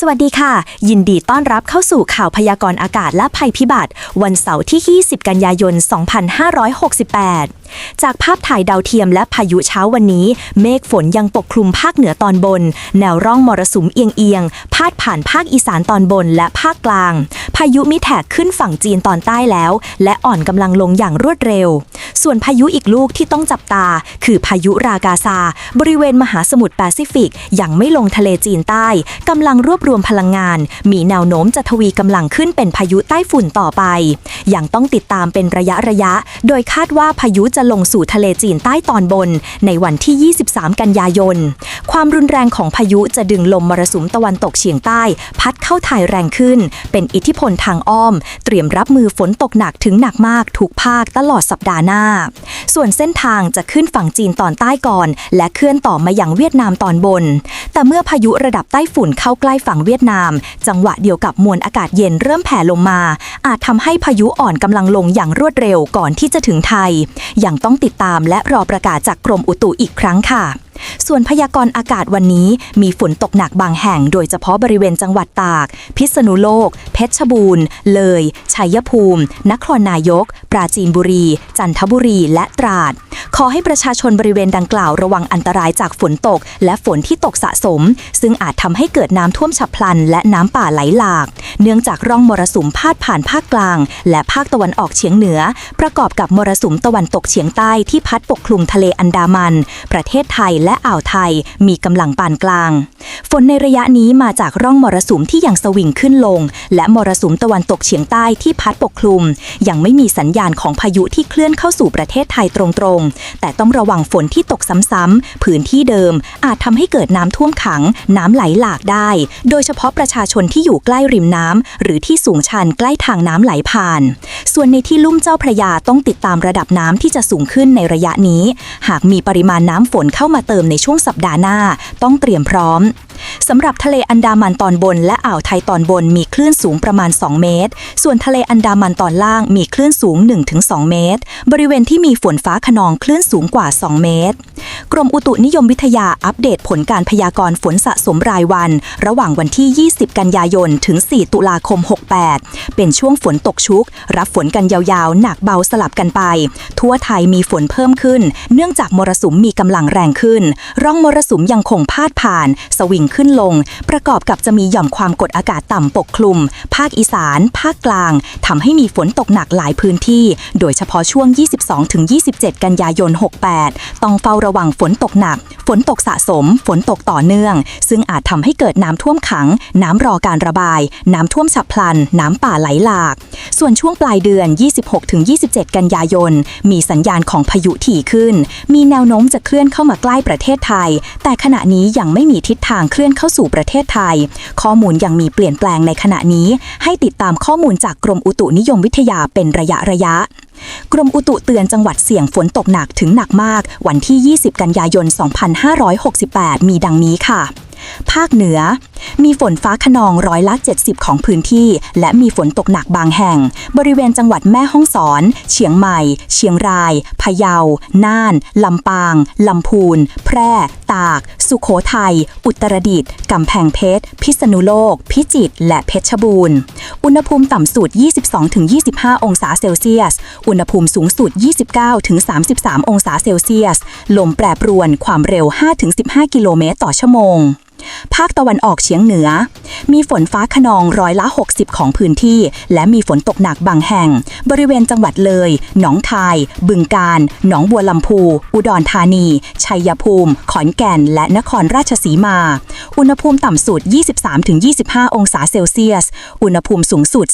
สวัสดีค่ะ ยินดีต้อนรับเข้าสู่ข่าวพยากรณ์อากาศและภัยพิบัติ วันเสาร์ที่ 20 กันยายน 2568 จากภาพถ่ายดาวเทียมและพายุเช้าวันนี้ เมฆฝนยังปกคลุมภาคเหนือตอนบน แนวร่องมรสุมเอียงๆ พาดผ่านภาคอีสานตอนบนและภาคกลาง พายุมีแถกขึ้นฝั่งจีนตอนใต้แล้ว และอ่อนกำลังลงอย่างรวดเร็ว ส่วนพายุอีกลูกที่ต้องจับตา คือพายุรากาซา บริเวณมหาสมุทรแปซิฟิกยังไม่ลงทะเลจีนใต้กำลังรวบรวมพลังงาน มีแนวโน้มจะทวีกำลังขึ้นเป็นพายุใต้ฝุ่นต่อไป ยังต้องติดตามเป็นระยะระยะ โดยคาดว่าพายุจะลงสู่ทะเลจีนใต้ตอนบน ในวันที่ 23 กันยายน ความรุนแรงของพายุจะดึงลมมรสุมตะวันตกเฉียงใต้ พัดเข้าไทยแรงขึ้น เป็นอิทธิพลทางอ้อม เตรียมรับมือฝนตกหนักถึงหนักมากทุกภาคตลอดสัปดาห์หน้า ส่วนเส้นทางจะขึ้นฝั่งจีนตอนใต้ก่อน และเคลื่อนต่อมาอย่างเวียดนามตอนบน แต่เมื่อพายุระดับใต้ฝุ่นเข้าใกล้ฝั่งเวียดนาม จังหวะเดียวกับมวลอากาศเย็นเริ่มแผ่ลงมา อาจทำให้พายุอ่อนกำลังลงอย่างรวดเร็วก่อนที่จะถึงไทยยงต้องติดตามและรอประกาศจากกรมอุตุอีกครั้งค่ะ ส่วนพยากรณ์อากาศวันนี้มีฝนตกหนักบางแห่ง โดยเฉพาะบริเวณจังหวัดตาก พิษณุโลก เพชรบูรณ์ เลย ชัยภูมิ นครนายก ปราจีนบุรี จันทบุรี และตราด ขอให้ประชาชนบริเวณดังกล่าวระวังอันตรายจากฝนตก และฝนที่ตกสะสม ซึ่งอาจทำให้เกิดน้ำท่วมฉับพลัน และน้ำป่าไหลหลาก เนื่องจากร่องมรสุมพาดผ่านภาคกลาง และภาคตะวันออกเฉียงเหนือ ประกอบกับมรสุมตะวันตกเฉียงใต้ที่พัดปกคลุมทะเลอันดามัน ประเทศไทยและอ่าวไทยมีกำลังปานกลาง ฝนในระยะนี้มาจากร่องมรสุมที่ยังสวิงขึ้นลง และมรสุมตะวันตกเฉียงใต้ที่พัดปกคลุม ยังไม่มีสัญญาณของพายุที่เคลื่อนเข้าสู่ประเทศไทยตรงๆ แต่ต้องระวังฝนที่ตกซ้ำๆพื้นที่เดิม อาจทำให้เกิดน้ำท่วมขัง น้ำไหลหลากได้ โดยเฉพาะประชาชนที่อยู่ใกล้ริมน้ำหรือที่สูงชันใกล้ทางน้ำไหลผ่าน ส่วนในที่ลุ่มเจ้าพระยาต้องติดตามระดับน้ำที่จะสูงขึ้นในระยะนี้ หากมีปริมาณน้ำฝนเข้ามาเติติมในช่วงสัปดาห์หน้า ต้องเตรียมพร้อม สำหรับทะเลอันดามันตอนบน และอ่าวไทยตอนบนมีคลื่นสูงประมาณ 2 เมตร ส่วนทะเลอันดามันตอนล่างมีคลื่นสูง 1-2 เมตร บริเวณที่มีฝนฟ้าขนองคลื่นสูงกว่า 2 เมตร กรมอุตุนิยมวิทยาอัปเดตผลการพยากรณ์ฝนสะสมรายวัน ระหว่างวันที่ 20 กันยายน ถึง 4 ตุลาคม 68 เป็นช่วงฝนตกชุก รับฝนกันยาวๆ หนักเบาสลับกันไป ทั่วไทยมีฝนเพิ่มขึ้น เนื่องจากมรสุมมีกำลังแรงขึ้น ร่องมรสุมยังคงพาดผ่าน สวิงขึ้นลง ประกอบกับจะมีหย่อมความกดอากาศต่ำปกคลุม ภาคอีสาน ภาคกลางทำให้มีฝนตกหนักหลายพื้นที่ โดยเฉพาะช่วง 22-27 กันยายน 68 ต้องเฝ้าระวังฝนตกหนัก ฝนตกสะสม ฝนตกต่อเนื่อง ซึ่งอาจทำให้เกิดน้ำท่วมขัง น้ำรอการระบาย น้ำท่วมฉับพลัน น้ำป่าไหลหลาก ส่วนช่วงปลายเดือน 26-27 กันยายน มีสัญญาณของพายุถี่ขึ้น มีแนวโน้มจะเคลื่อนเข้ามาใกล้ประเทศไทย แต่ขณะนี้ยังไม่มีทิศทางเคลื่อนเข้าสู่ประเทศไทย ข้อมูลยังมีเปลี่ยนแปลงในขณะนี้ ให้ติดตามข้อมูลจากกรมอุตุนิยมวิทยาเป็นระยะระยะกรมอุตุเตือนจังหวัดเสี่ยงฝนตกหนักถึงหนักมาก วันที่ 20 กันยายน 2568 มีดังนี้ค่ะ ภาคเหนือ มีฝนฟ้าขนองร้อยละ 70 ของพื้นที่ และมีฝนตกหนักบางแห่ง บริเวณจังหวัดแม่ฮ่องสอน เชียงใหม่ เชียงราย พะเยา น่าน ลำปาง ลำพูน แพร่ ตาก สุโขทัย อุตรดิตถ์กำแพงเพชร พิษณุโลก พิจิตร และเพชรบูรณ์ อุณหภูมิต่ำสุด 22-25 องศาเซลเซียส อุณหภูมิสูงสุด 29-33 องศาเซลเซียส ลมแปรปรวนความเร็ว 5-15 กิโลเมตรต่อชั่วโมง ภาคตะวันออกเฉียงเหนือ มีฝนฟ้าขนองร้อยละ 60 ของพื้นที่ และมีฝนตกหนักบางแห่ง บริเวณจังหวัดเลย หนองคาย บึงกาฬหนองบัวลำพู อุดรธานี ชัยภูมิ ขอนแก่น และนครราชสีมา อุณหภูมิต่ำสุด 23-25 องศาเซลเซียส อุณหภูมิสูงสุด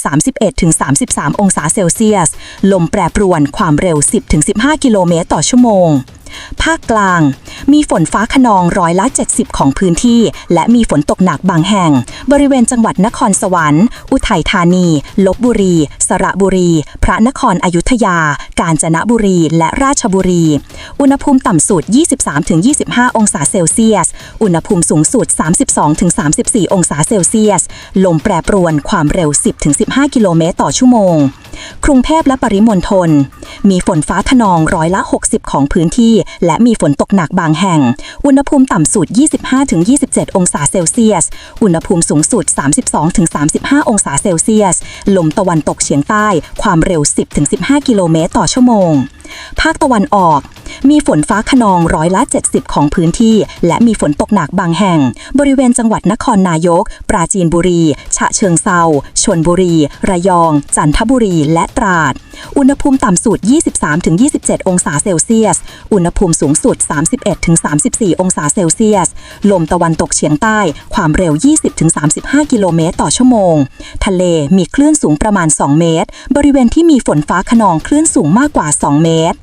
31-33 องศาเซลเซียส ลมแปรปรวนความเร็ว 10-15 กิโลเมตรต่อชั่วโมง ภาคกลาง มีฝนฟ้าขนองร้อยละ 70 ของพื้นที่ และมีฝนตกหนักบางแห่ง บริเวณจังหวัดนครสวรรค์ อุทัยธานี ลบบุรี สระบุรี พระนครอยุธยา กาญจนบุรี และราชบุรี อุณหภูมิต่ำสุด 23-25 องศาเซลเซียส อุณหภูมิสูงสุด 32-34 องศาเซลเซียส ลมแปรปรวนความเร็ว 10-15 กิโลเมตรต่อชั่วโมง กรุงเทพและปริมณฑล มีฝนฟ้าขนองร้อยละ 60 ของพื้นที่ และมีฝนตกหนักบางแห่ง อุณหภูมิต่ำสุด 25-27 องศาเซลเซียส อุณหภูมิสูงสุด 32-35 องศาเซลเซียส ลมตะวันตกเฉียงใต้ ความเร็ว 10-15 กิโลเมตรต่อชั่วโมง ภาคตะวันออก มีฝนฟ้าขนองร้อยละ 70 ของพื้นที่ และมีฝนตกหนักบางแห่ง บริเวณจังหวัดนครนายก ปราจีนบุรี ฉะเชิงเซาชนบุรี ระยอง จันทบุรีและตราด อุณหภูมิต่ำสุด 23-27 องศาเซลเซียส อุณหภูมิสูงสุด 31-34 องศาเซลเซียส ลมตะวันตกเฉียงใต้ ความเร็ว 20-35 กิโลเมตรต่อชั่วโมง ทะเลมีคลื่นสูงประมาณ 2 เมตร บริเวณที่มีฝนฟ้าขนองคลื่นสูงมากกว่า 2 เมตรตร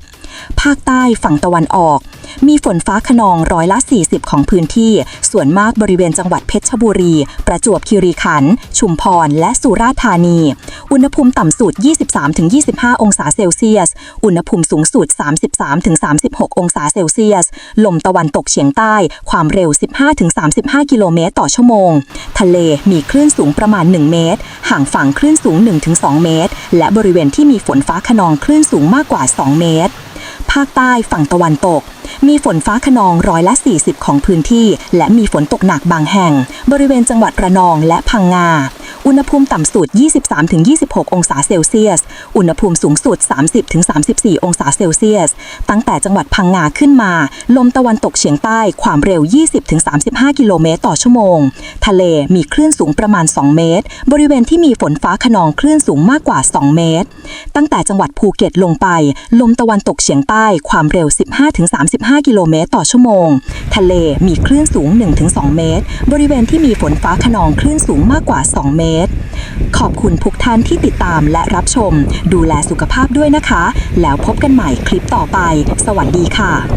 ภาคใต้ฝั่งตะวันออก มีฝนฟ้าขนองร้อยละ 40 ของพื้นที่ ส่วนมากบริเวณจังหวัดเพชรบุรี ประจวบคีรีขันธ์ ชุมพร และสุราษฎร์ธานี อุณหภูมิต่ำสุด 23-25 องศาเซลเซียส อุณหภูมิสูงสุด 33-36 องศาเซลเซียส ลมตะวันตกเฉียงใต้ ความเร็ว 15-35 กิโลเมตรต่อชั่วโมง ทะเลมีคลื่นสูงประมาณ 1 เมตร ห่างฝั่งคลื่นสูง 1-2 เมตร และบริเวณที่มีฝนฟ้าขนองคลื่นสูงมากกว่า 2 เมตร ภาคใต้ฝั่งตะวันตก มีฝนฟ้าขนองร้อยละ 40 ของพื้นที่ และมีฝนตกหนักบางแห่ง บริเวณจังหวัดระนองและพังงา อุณหภูมิต่ำสุด 23-26 องศาเซลเซียส อุณหภูมิสูงสุด 30-34 องศาเซลเซียส ตั้งแต่จังหวัดพังงาขึ้นมา ลมตะวันตกเฉียงใต้ความเร็ว 20-35 กิโลเมตรต่อชั่วโมง ทะเลมีคลื่นสูงประมาณ 2 เมตร บริเวณที่มีฝนฟ้าขนองคลื่นสูงมากกว่า 2 เมตร ตั้งแต่จังหวัดภูเก็ตลงไป ลมตะวันตกเฉียงใต้ความเร็ว 15-35 กิโลเมตรต่อชั่วโมง ทะเลมีคลื่นสูง 1-2 เมตร บริเวณที่มีฝนฟ้าขนองคลื่นสูงมากกว่า 2 เมตร ขอบคุณทุกท่านที่ติดตามและรับชมดูแลสุขภาพด้วยนะคะ แล้วพบกันใหม่คลิปต่อไป สวัสดีค่ะ